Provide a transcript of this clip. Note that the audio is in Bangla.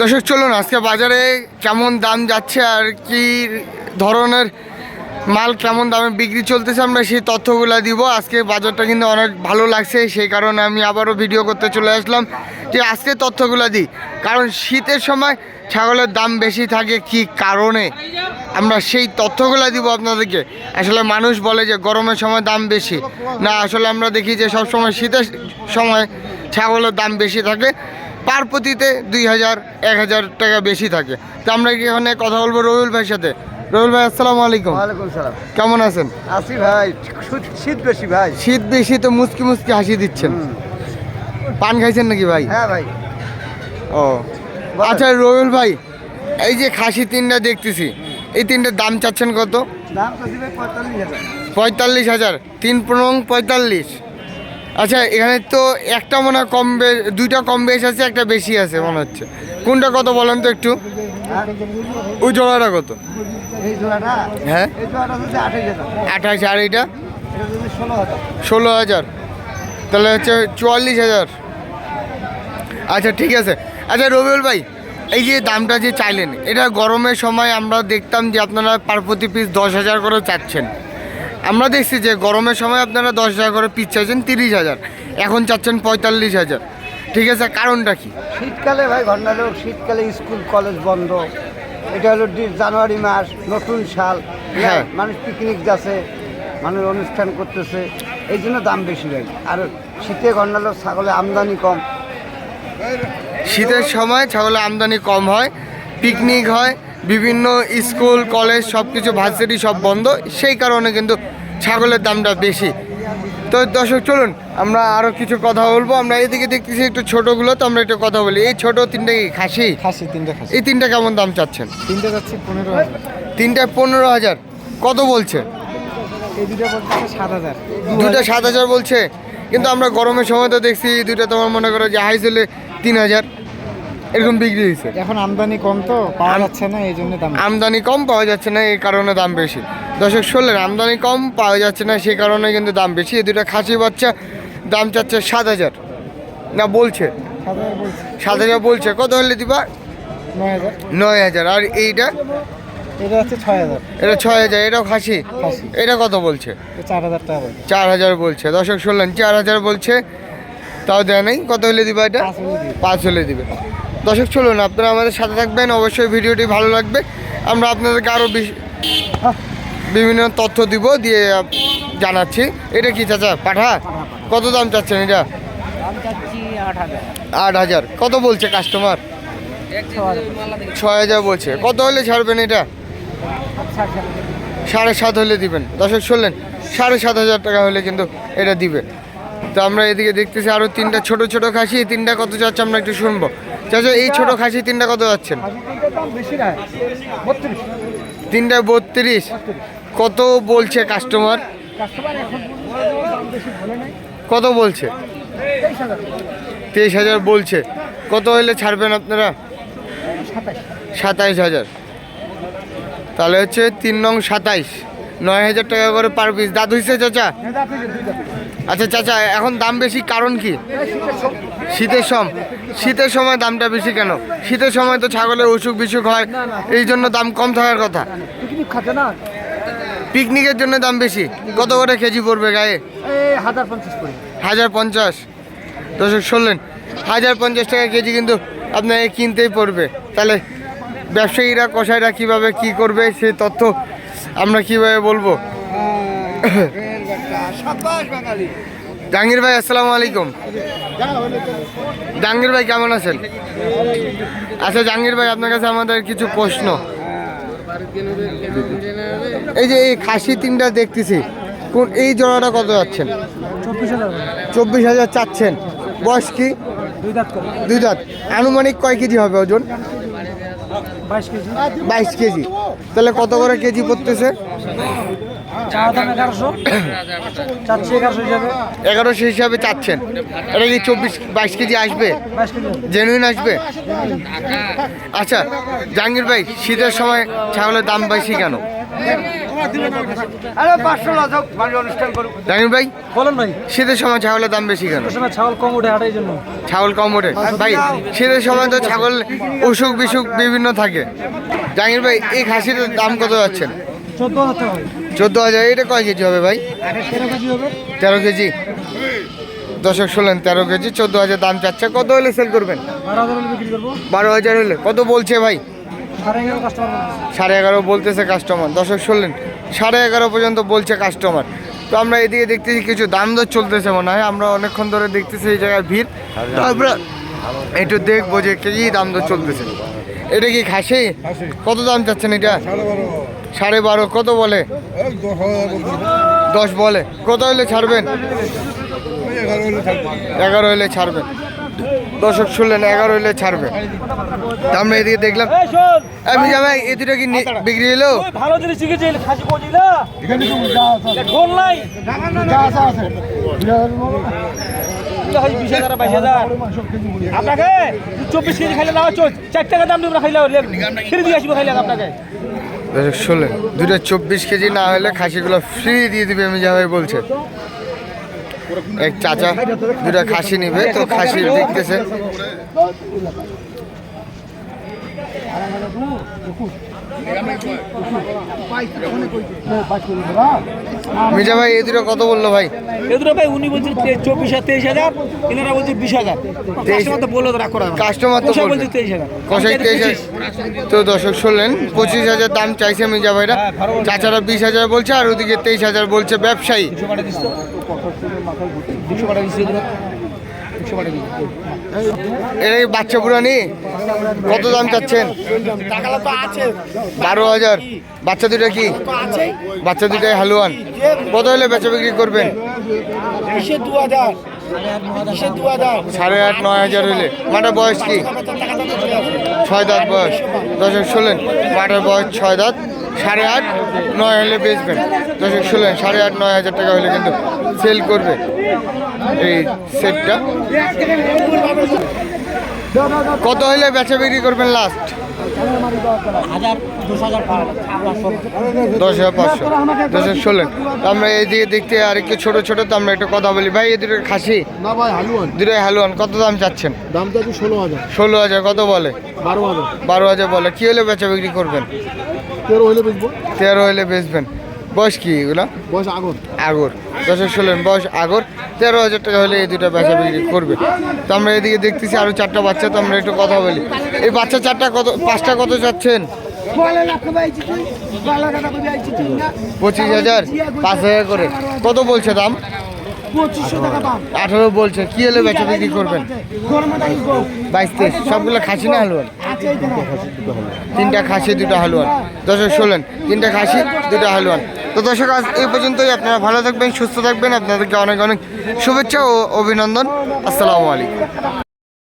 দর্শক, চলুন, আজকে বাজারে কেমন দাম যাচ্ছে আর কি ধরনের মাল, কেমন দামে বিক্রি চলতেছে আমরা সেই তথ্যগুলো দিব। আজকে বাজারটা কিন্তু অনেক ভালো লাগছে, সেই কারণে আমি আবারও ভিডিও করতে চলে আসলাম যে আজকে তথ্যগুলো দিই। কারণ শীতের সময় ছাগলের দাম বেশি থাকে, কি কারণে? আমরা সেই তথ্যগুলো দিব আপনাদেরকে। আসলে মানুষ বলে যে গরমের সময় দাম বেশি। না, আসলে আমরা দেখি যে সব সময় শীতের সময় ছাগলের দাম বেশি থাকে। পার প্রতিতে দুই হাজার এক হাজার টাকা বেশি থাকে। তো আমরা কি এখানে কথা বলব রবিউল ভাইয়ের সাথে? রবিউল ভাই আসসালামু আলাইকুম। ওয়ালাইকুম সালাম। কেমন আছেন? আসি ভাই শীত- বেশি ভাই। শীত বেশি তো মুচকি মুচকি হাসি দিচ্ছেন। পান খাইছেন নাকি ভাই? হ্যাঁ ভাই। ও। আচ্ছা রবিউল ভাই এই যে খাসি তিনটা দেখতেছি এই তিনটার দাম চাচ্ছেন কত? দাম পঁয়তাল্লিশ হাজার। তিন পনেরো পঁয়তাল্লিশ। আচ্ছা এখানে তো একটা মনে হয় কম বে দুইটা কম বেশ আছে একটা বেশি আছে মনে হচ্ছে। কোনটা কত বলেন তো একটু? ওই জোড়াটা কত? হ্যাঁ? আঠাশ আর এইটা? এটা ষোলো হাজার। তাহলে হচ্ছে চুয়াল্লিশ হাজার। আচ্ছা ঠিক আছে। আচ্ছা রবিউল ভাই এই যে দামটা যে চাইলেন এটা গরমের সময় আমরা দেখতাম যে আপনারা পার প্রতি পিস দশ হাজার করে চাচ্ছেন। আমরা দেখছি যে গরমের সময় আপনারা দশ হাজার করে পিস চাইছেন তিরিশ হাজার। এখন চাচ্ছেন পঁয়তাল্লিশ হাজার। ঠিক আছে কারণটা কি? শীতকালে ভাই ঘটনা লোক শীতকালে স্কুল কলেজ বন্ধ। এটা হলো জানুয়ারি মাস নতুন সাল। হ্যাঁ। মানুষ পিকনিক যাচ্ছে মানুষ অনুষ্ঠান করতেছে। এই জন্য দাম বেশি ভাই। আর শীতে ঘটনা লোক ছাগলে আমদানি কম। শীতের সময় ছাগলের আমদানি কম হয়। পিকনিক হয় বিভিন্ন স্কুল কলেজ সব কিছু ভার্সিটি সব বন্ধ। সেই কারণে কিন্তু ছাগলের দামটা বেশি। তো দর্শক চলুন আমরা আরও কিছু কথা বলব। আমরা এদিকে দেখতেছি একটু ছোটোগুলো তো আমরা একটু কথা বলি। এই ছোটো তিনটে কি খাসি? খাসি তিনটে খাসি। এই তিনটা কেমন দাম চাচ্ছেন? তিনটে যাচ্ছে পনেরো হাজার। তিনটা পনেরো হাজার। কত বলছে? দুটো সাত হাজার। দুটো সাত হাজার বলছে। কিন্তু আমরা গরমের সময় তো দেখছি দুটো তোমার মনে করো যে হাই চলে তিন হাজার। এরকম বিক্রি হয়েছে। এখন আমদানি কম তো পাওয়া যাচ্ছে না এই জন্য দাম আমদানি কম পাওয়া যাচ্ছে না এই কারণে দাম বেশি। দর্শক শুনলেন আমদানি কম পাওয়া যাচ্ছে না সেই কারণে কিন্তু দাম বেশি। এই দুটো খাসি বাচ্চা দাম চাচ্ছে সাত হাজার। না বলছে। সাত হাজার বলছে। কত হলে দিবা? নয় হাজার। আর এইটা? এটা হচ্ছে ছয় হাজার। এটা ছয় হাজার। এটাও খাসি। এটা কত বলছে? চার হাজার টাকা চার হাজার বলছে। দর্শক শুনলেন চার হাজার বলছে। তাও দেয় নাই। কত হলে দিবা এটা? পাঁচ হলে দিবে। দর্শক চলুন আপনারা আমাদের সাথে থাকবেন। অবশ্যই ভিডিওটি ভালো লাগবে। আমরা আপনাদেরকে আরও বিভিন্ন তথ্য দিব দিয়ে জানাচ্ছি। এটা কি চাচা পাঠা? কত দাম চাচ্ছেন এটা? আট হাজার। কত বলছে কাস্টমার ছয় হাজার বলছে। কত হলে ছাড়বেন এটা? সাড়ে সাত হলে দিবেন। দর্শক শুনলেন সাড়ে সাত হাজার টাকা হলে কিন্তু এটা দিবে। তো আমরা এদিকে দেখতেছি আরও তিনটা ছোট ছোট খাসি এই তিনটা কত চাচ্ছে আমরা একটু শুনব। চাচা এই ছোট খাসি তিনটা কত যাচ্ছেন? তিনটা বত্রিশ। কত বলছে কাস্টমার কত বলছে? তেইশ হাজার। বলছে। কত হলে ছাড়বেন আপনারা? সাতাইশ। হাজার। তাহলে হচ্ছে তিন নং সাতাইশ। নয় হাজার টাকা করে পার পিস দাঁত হয়েছে চাচা? আচ্ছা চাচা এখন দাম বেশি কারণ কি? শীতের সম, শীতের সময় দামটা বেশি কেন? শীতের সময় তো ছাগলের অসুখ বিসুখ হয়, এই জন্য দাম কম থাকার কথা। পিকনিকের জন্য দাম বেশি। কত করে কেজি পড়বে গায়ে? হাজার পঞ্চাশ। দর্শক, শুনলেন, হাজার পঞ্চাশ টাকা কেজি কিন্তু আপনাকে কিনতেই পড়বে। তাহলে ব্যবসায়ীরা কষাইরা কীভাবে কি করবে সেই তথ্য আমরা কীভাবে বলব? জাহাঙ্গীর ভাই, আসসালামু আলাইকুম। জাহাঙ্গীর ভাই, কেমন আছেন? আচ্ছা জাহাঙ্গীর ভাই, আপনার কাছে আমাদের কিছু প্রশ্ন। এই যে এই খাসি তিনটা দেখতেছি, কোন এই জোড়াটা কত যাচ্ছেন? চব্বিশ হাজার চাচ্ছেন। বয়স কি? দুই দাঁত। আনুমানিক কয় কেজি হবে ওজন? বাইশ কেজি। তাহলে কত করে কেজি পড়তেছে? এগারোশো হিসাবে। চাচ্ছেন। এটা কি চব্বিশ বাইশ কেজি আসবে। জেনুইন আসবে? আচ্ছা জাহাঙ্গীর ভাই শীতের সময় ছাগলের দাম বেশি কেন? ভাই বলেন ভাই। শীতের সময় ছাগলের দাম বেশি কেন? ছাগল কম উঠে হাটার জন্য। ছাগল কম ওঠে। ভাই শীতের সময় তো ছাগল অসুখ বিসুখ বিভিন্ন থাকে। জাহির ভাই এই খাসির দাম কত যাচ্ছেন? চোদ্দ হাজার এটা কয় কেজি হবে ভাই? তেরো কেজি কেজি। দর্শক শুনলেন তেরো কেজি চোদ্দ হাজার দাম চাচ্ছে। কত হলে সেল করবেন? বারো হাজার হলে কত বলছে ভাই? সাড়ে এগারো সাড়ে এগারো বলতেছে কাস্টমার দর্শক শুনলেন সাড়ে এগারো পর্যন্ত বলছে কাস্টমার তো আমরা এদিকে দেখতেছি কিছু দাম দর চলতেছে মনে হয়। আমরা অনেকক্ষণ ধরে দেখতেছি এই জায়গায় ভিড়। তো আমরা একটু দেখব যে কি দাম দর চলতেছে। এটা কি খাসি? কত দাম চাচ্ছেন এটা? সাড়ে বারো কত বলে? দশ বলে। কত হলে ছাড়বেন? এগারো হলে ছাড়বেন। দর্শক শুনলেন এগারো হলে ছাড়বে আমরা এদিকে দেখলাম। এই আমি ভাই এ দুটো কি নি- বিক্রি হলো ভালো জিনিস আপনাকে চব্বিশ কেজি খাইলে চার টাকা দাম দিয়ে খাইলে ফিরে দিয়ে আসব খাইলে আপনাকে। শুনলেন দুটো চব্বিশ কেজি না হলে খাসিগুলো ফ্রি দিয়ে দিবে, আমি যাবে বলছে। এক চাচা দুটো খাসি নিবে, তো খাসি দেখতেছে মিজা ভাই দুটো কত বলল ভাই? এদের ভাই উনি বলছে চব্বিশ হাজার তেইশ হাজার এনারা বলছে বিশ হাজার। কাস্টমার তো বলল কাস্টমার তো বলছে তেইশ হাজার। কষাই তেইশ তো দর্শক শুনলেন পঁচিশ হাজার দাম চাইছে মিজা ভাইরা। চাচারা বিশ হাজার বলছে আর ওদিকে তেইশ হাজার বলছে ব্যবসায়ী। দুশো টাকা এর এই বাচ্চা পুরানি, কত দাম চাচ্ছেন? বারো হাজার। বাচ্চা দুটো কি? বাচ্চা দুটাই হালুয়ান। কত হলে বেচা বিক্রি করবেন? সাড়ে আট, নয় হাজার হলে। মাটার বয়স কি? ছয় দাঁত বয়স। দশক ষোলেন মাটার বয়স ছয় দাঁত। সাড়ে আট, নয় হলে বেচবেন। দশক ষোলেন সাড়ে আট, নয় হাজার টাকা হলে কিন্তু সেল করবে। এই সেটটা। কত হলে বেচা বিক্রি করবেন লাস্ট দশ হাজার পাঁচশো। দশ হাজার ষোলো। তো আমরা এইদিকে দেখতে আর একটু ছোটো ছোটো তো আমরা একটু কথা বলি। ভাই এই দুটো খাসি? না ভাই হালুয়ান। দুটোই হালুয়ান। কত দাম চাচ্ছেন? দাম ষোলো হাজার। ষোলো হাজার কত বলে? বারো হাজার। বারো হাজার বলে। কী হলে বেচা বিক্রি করবেন? তেরো হইলে বেচবো। তেরো হলে বেচবেন। বয়স কি এগুলা? বয়স আগর। আগর। দশের ষোলেন বয়স আগর। তেরো হাজার টাকা হলে এই দুটো বেচা বিক্রি করবে। তো আমরা এদিকে দেখতেছি আরও চারটা বাচ্চা তো আমরা একটু কথা বলি। এই বাচ্চা চারটা কত পাঁচটা কত চাচ্ছেন পঁচিশ হাজার পাঁচ হাজার করে। কত বলছে দাম? আঠারো বলছে। কি হলে বেচা বিক্রি করবেন? বাইশ তেইশ। সবগুলো খাসি না হালুয়ান তিনটা। খাসি দুটো হালুয়ান দশক ষোলেন তিনটা খাসি দুটো হালুয়ান তো দর্শক, আজ এই পর্যন্তই। আপনারা ভালো থাকবেন, সুস্থ থাকবেন। আপনাদেরকে অনেক অনেক শুভেচ্ছা ও অভিনন্দন। আসসালামু আলাইকুম।